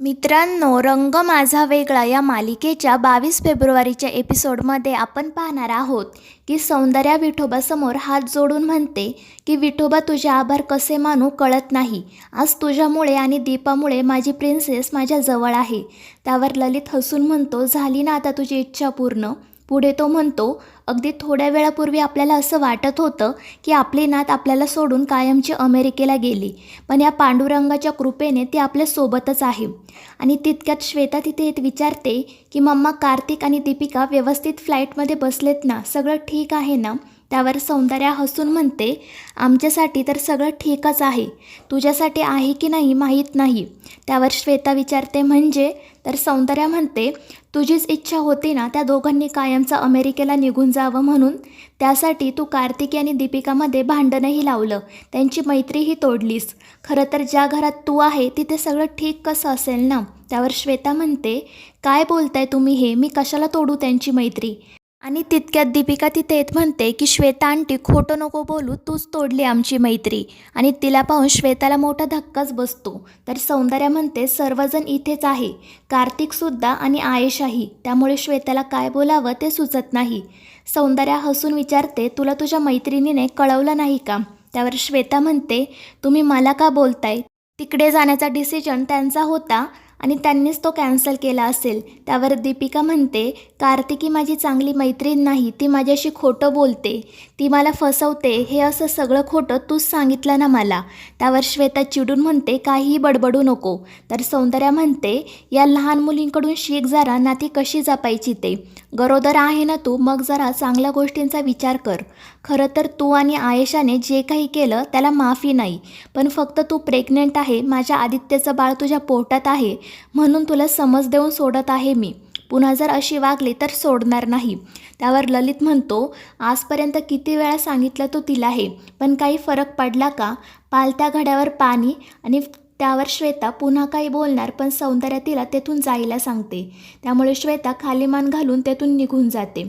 मित्रांनो रंग माझा वेगळा. या मालिकेच्या बावीस फेब्रुवारीच्या एपिसोडमध्ये आपण पाहणार आहोत की सौंदर्या विठोबासमोर हात जोडून म्हणते की विठोबा तुझे आभार कसे मानू कळत नाही. आज तुझ्यामुळे आणि दीपामुळे माझी प्रिन्सेस माझ्या जवळ आहे. त्यावर ललित हसून म्हणतो झाली ना आता तुझी इच्छा पूर्ण? पुढे तो म्हणतो अगदी थोड्या वेळापूर्वी आपल्याला असं वाटत होतं की आपली नात आपल्याला सोडून कायमची अमेरिकेला गेली पण या पांडुरंगाच्या कृपेने ती आपल्यासोबतच आहे. आणि तितक्यात श्वेता तिथे येत विचारते की मम्मा कार्तिक आणि दीपिका व्यवस्थित फ्लाईटमध्ये बसलेत ना? सगळं ठीक आहे ना? त्यावर सौंदर्या हसून म्हणते आमच्यासाठी तर सगळं ठीकच आहे. तुझ्यासाठी आहे की नाही माहीत नाही त्यावर श्वेता विचारते म्हणजे तर सौंदर्या म्हणते तुझीच इच्छा होती ना त्या दोघांनी कायमचं अमेरिकेला निघून जावं म्हणून? त्यासाठी तू कार्तिकी आणि दीपिकामध्ये भांडणही लावलं. त्यांची मैत्रीही तोडलीस. खरं तर ज्या घरात तू आहे तिथे सगळं ठीक कसं असेल ना त्यावर श्वेता म्हणते काय बोलताय तुम्ही हे? मी कशाला तोडू त्यांची मैत्री? आणि तितक्यात दीपिका तिथे येत म्हणते की श्वेता आंटी खोटं नको बोलू तूच तोडली आमची मैत्री. आणि तिला पाहून श्वेताला मोठा धक्काच बसतो. तर सौंदर्या म्हणते सर्वजण इथेच आहे. कार्तिकसुद्धा आणि आयेशाही. त्यामुळे श्वेताला काय बोलावं ते सुचत नाही. सौंदर्या हसून विचारते तुला तुझ्या मैत्रिणीने कळवलं नाही का? त्यावर श्वेता म्हणते तुम्ही मला का बोलताय? तिकडे जाण्याचा डिसिजन त्यांचा होता. आणि त्यांनीच तो कॅन्सल केला असेल. त्यावर दीपिका म्हणते कार्तिकी माझी चांगली मैत्रीण नाही ती माझ्याशी खोटं बोलते. ती मला फसवते हे असं सगळं खोटं तूच सांगितलं ना मला. त्यावर श्वेता चिडून म्हणते काहीही बडबडू नको. तर सौंदर्या म्हणते या लहान मुलींकडून शीख जरा नाती कशी जपायची ते? गरोदर आहे ना तू मग जरा चांगल्या गोष्टींचा विचार कर. खरं तर तू आणि आयेशाने जे काही केलं त्याला माफी नाही. पण फक्त तू प्रेग्नेंट आहे माझ्या आदित्यचं बाळ तुझ्या पोटात आहे. म्हणून तुला समज देऊन सोडत आहे मी. पुन्हा जर अशी वागली तर सोडणार नाही. त्यावर ललित म्हणतो आजपर्यंत किती वेळा सांगितलं तो तिला हे पण काही फरक पडला का? पालत्या घड्यावर पाणी आणि त्यावर श्वेता पुन्हा काही बोलणार पण सौंदर्या तिला तेथून जायला सांगते. त्यामुळे श्वेता खाली मान घालून तेथून निघून जाते.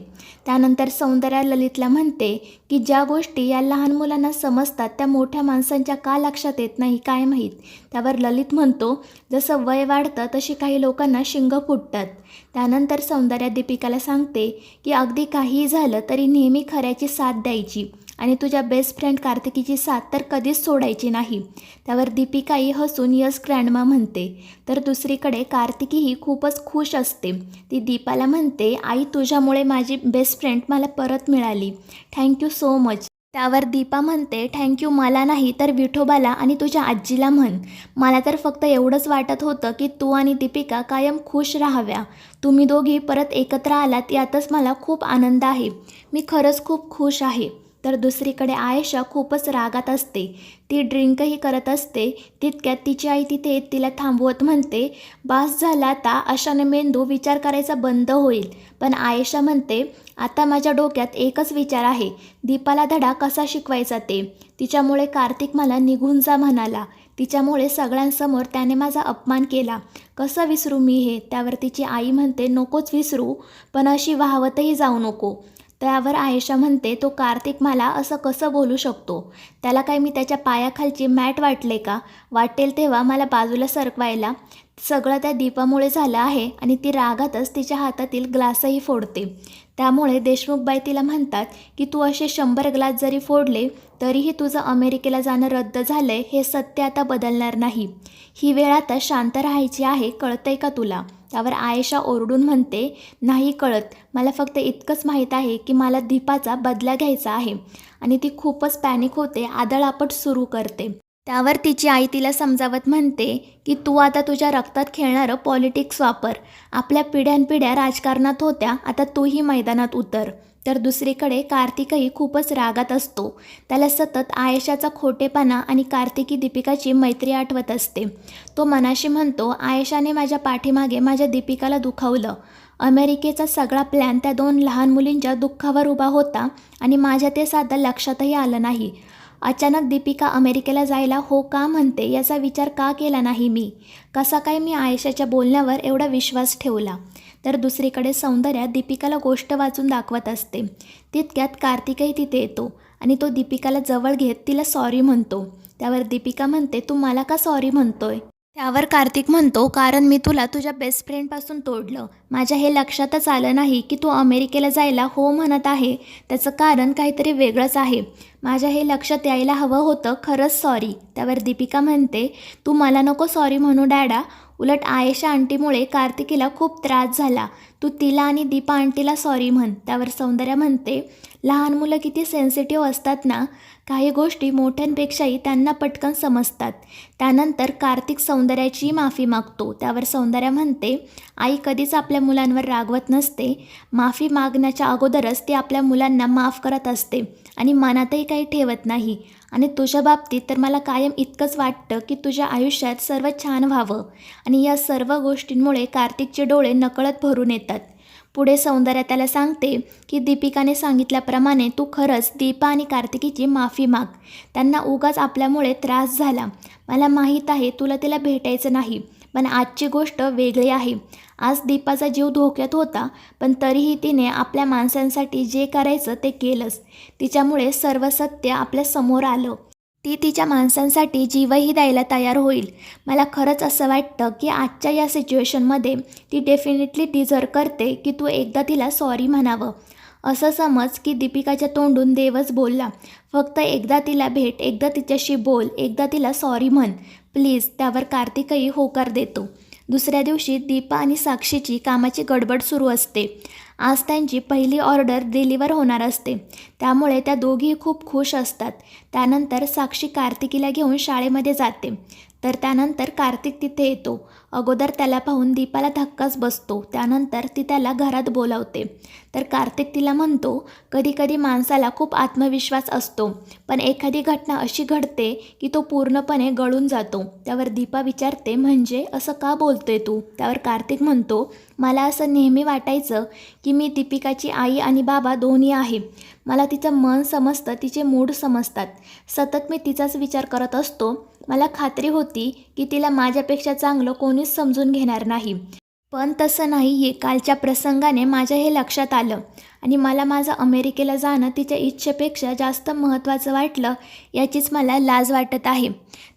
त्यानंतर सौंदर्या ललितला म्हणते की ज्या गोष्टी या लहान मुलांना समजतात त्या मोठ्या माणसांच्या का लक्षात येत नाही काय माहीत? त्यावर ललित म्हणतो जसं वय वाढतं तशी काही लोकांना शिंग फुटतात. त्यानंतर सौंदर्या दीपिकाला सांगते की अगदी काहीही झालं तरी नेहमी खऱ्याची साथ द्यायची. आणि तुझ्या बेस्ट फ्रेंड कार्तिकीची साथ तर कधीच सोडायची नाही. त्यावर दीपिकाही हसून यस ग्रँडमा म्हणते. तर दुसरीकडे कार्तिकीही खूपच खुश असते. ती दीपाला म्हणते आई तुझ्यामुळे माझी बेस्ट फ्रेंड मला परत मिळाली. थँक्यू सो मच त्यावर दीपा म्हणते थँक्यू मला नाही तर विठोबाला आणि तुझ्या आजीला म्हण. मला तर फक्त एवढंच वाटत होतं की तू आणि दीपिका कायम खुश राहाव्या. तुम्ही दोघी परत एकत्र आलात यातच मला खूप आनंद आहे. मी खरंच खूप खुश आहे. तर दुसरीकडे आयशा खूपच रागात असते. ती ड्रिंकही करत असते. तितक्यात तिची आई तिथे येत तिला थांबवत म्हणते बास झाला आता. अशाने मेंदू विचार करायचा बंद होईल. पण आयशा म्हणते आता माझ्या डोक्यात एकच विचार आहे. दीपाला धडा कसा शिकवायचा ते? तिच्यामुळे कार्तिक मला निघून जा म्हणाला. तिच्यामुळे सगळ्यांसमोर त्याने माझा अपमान केला. कसं विसरू मी हे? त्यावर तिची आई म्हणते नकोच विसरू. पण अशी वाहवतही जाऊ नको. त्यावर आयशा म्हणते तो कार्तिक मला असं कसं बोलू शकतो? त्याला काय मी त्याच्या पायाखालची मॅट वाटले का? वाटेल तेव्हा मला बाजूला सरकवायला. सगळं त्या दीपामुळे झालं आहे आणि ती रागातच तिच्या हातातील ग्लासही फोडते. त्यामुळे देशमुखबाई तिला म्हणतात की तू असे शंभर ग्लास जरी फोडले तरीही तुझं अमेरिकेला जाणं रद्द झालं आहे हे सत्य आता बदलणार नाही. ही वेळ आता शांत राहायची आहे कळतंय का तुला? त्यावर आयशा ओरडून म्हणते नाही कळत. मला फक्त इतकंच माहीत आहे की मला दीपाचा बदला घ्यायचा आहे आणि ती खूपच पॅनिक होते. आदळापट सुरू करते. त्यावर तिची आई तिला समजावत म्हणते की तू आता तुझ्या रक्तात खेळणारं पॉलिटिक्स वापर. आपल्या पिढ्यानपिढ्या राजकारणात होत्या आता तूही मैदानात उतर. तर दुसरीकडे कार्तिकही खूपच रागात असतो. त्याला सतत आयशाचा खोटेपणा आणि कार्तिकी दीपिकाची मैत्री आठवत असते. तो मनाशी म्हणतो आयशाने माझ्या पाठीमागे माझ्या दीपिकाला दुखावलं. अमेरिकेचा सगळा प्लॅन त्या दोन लहान मुलींच्या दुःखावर उभा होता आणि माझ्या ते साधं लक्षातही आलं नाही. अचानक दीपिका अमेरिकेला जायला हो का म्हणते याचा विचार का केला नाही मी? कसा काय मी आयशाच्या बोलण्यावर एवढा विश्वास ठेवला? तर दुसरीकडे सौंदर्या दीपिकाला गोष्ट वाचून दाखवत असते. तितक्यात कार्तिकही तिथे येतो आणि तो दीपिकाला जवळ घेत तिला सॉरी म्हणतो. त्यावर दीपिका म्हणते तू मला का सॉरी म्हणतोय? त्यावर कार्तिक म्हणतो कारण मी तुला तुझ्या बेस्ट फ्रेंडपासून तोडलं. माझ्या हे लक्षातच आलं नाही की तू अमेरिकेला जायला हो म्हणत आहे. त्याचं कारण काहीतरी वेगळंच आहे. माझ्या हे लक्षात यायला हवं होतं खरंच सॉरी त्यावर दीपिका म्हणते तू मला नको सॉरी म्हणू डॅडा. उलट आयेशा आंटीमुळे कार्तिकीला खूप त्रास झाला. तू तिला आणि दीपा आंटीला सॉरी म्हण. त्यावर सौंदर्या म्हणते लहान मुलं किती सेन्सिटिव्ह असतात ना. काही गोष्टी मोठ्यांपेक्षाही त्यांना पटकन समजतात. त्यानंतर कार्तिक सौंदर्याचीही माफी मागतो. त्यावर सौंदर्या म्हणते आई कधीच आपल्या मुलांवर रागवत नसते. माफी मागण्याच्या अगोदरच ती आपल्या मुलांना माफ करत असते आणि मनातही काही ठेवत नाही. आणि तुझ्या बाबतीत तर मला कायम इतकंच वाटतं की तुझ्या आयुष्यात सर्व छान व्हावं. आणि या सर्व गोष्टींमुळे कार्तिकचे डोळे नकळत भरून येतात. पुढे सौंदर्या त्याला सांगते की दीपिकाने सांगितल्याप्रमाणे तू खरंच दीपा आणि कार्तिकीची माफी माग. त्यांना उगाच आपल्यामुळे त्रास झाला. मला माहीत आहे तुला तिला भेटायचं नाही. पण आजची गोष्ट वेगळी आहे. आज दीपाचा जीव धोक्यात होता पण तरीही तिने आपल्या माणसांसाठी जे करायचं ते केलंच. तिच्यामुळे सर्व सत्य आपल्यासमोर आलं. ती तिच्या माणसांसाठी जीवही द्यायला तयार होईल. मला खरंच असं वाटतं की आजच्या या सिच्युएशनमध्ये ती डेफिनेटली डिझर्व करते की तू एकदा तिला सॉरी म्हणावं. असं समज की दीपिकाच्या तोंडून देवच बोलला. फक्त एकदा तिला भेट एकदा तिच्याशी बोल एकदा तिला सॉरी म्हण. प्लीज त्यावर कार्तिकही होकार देतो. दुसऱ्या दिवशी दीपा आणि साक्षीची कामाची गडबड सुरू असते. आज त्यांची पहिली ऑर्डर डिलिव्हर होणार असते. त्यामुळे त्या दोघीही खूप खुश असतात. त्यानंतर साक्षी कार्तिकीला घेऊन शाळेमध्ये जाते. तर त्यानंतर कार्तिक तिथे येतो. अगोदर त्याला पाहून दीपाला धक्काच बसतो. त्यानंतर ती त्याला घरात बोलावते. तर कार्तिक तिला म्हणतो कधी कधी माणसाला खूप आत्मविश्वास असतो पण एखादी घटना अशी घडते की तो पूर्णपणे गळून जातो. त्यावर दीपा विचारते म्हणजे असं का बोलतोय तू? त्यावर कार्तिक म्हणतो मला असं नेहमी वाटायचं की मी दीपिकाची आई आणि बाबा दोन्ही आहे. मला तिचं मन समजतं तिचे मूड समजतात. सतत मी तिचाच विचार करत असतो मला खात्री होती की तिला माझ्यापेक्षा चांगलं कोणीच समजून घेणार नाही. पण तसं नाही आहे कालच्या प्रसंगाने माझ्या हे लक्षात आलं आणि मला माझं अमेरिकेला जाणं तिच्या इच्छेपेक्षा जास्त महत्त्वाचं वाटलं याचीच मला लाज वाटत आहे.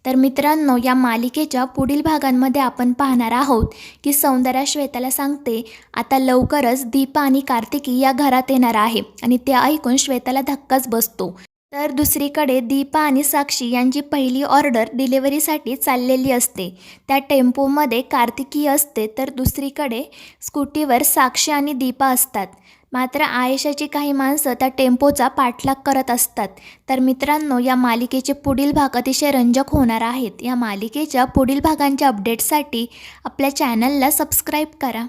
तर मित्रांनो या मालिकेच्या पुढील भागांमध्ये आपण पाहणार आहोत की सौंदर्या श्वेताला सांगते आता लवकरच दीपा आणि कार्तिकी या घरात येणार आहे आणि ते ऐकून श्वेताला धक्काच बसतो. तर दुसरीकडे दीपा आणि साक्षी यांची पहिली ऑर्डर डिलिव्हरीसाठी चाललेली असते. त्या टेम्पोमध्ये कार्तिकी असते तर दुसरीकडे स्कूटीवर साक्षी आणि दीपा असतात. मात्र आयशाची काही माणसं त्या टेम्पोचा पाठलाग करत असतात. तर मित्रांनो या मालिकेचे पुढील भाग अतिशय रंजक होणार आहेत. या मालिकेच्या पुढील भागांच्या अपडेटसाठी आपल्या चॅनलला सबस्क्राईब करा.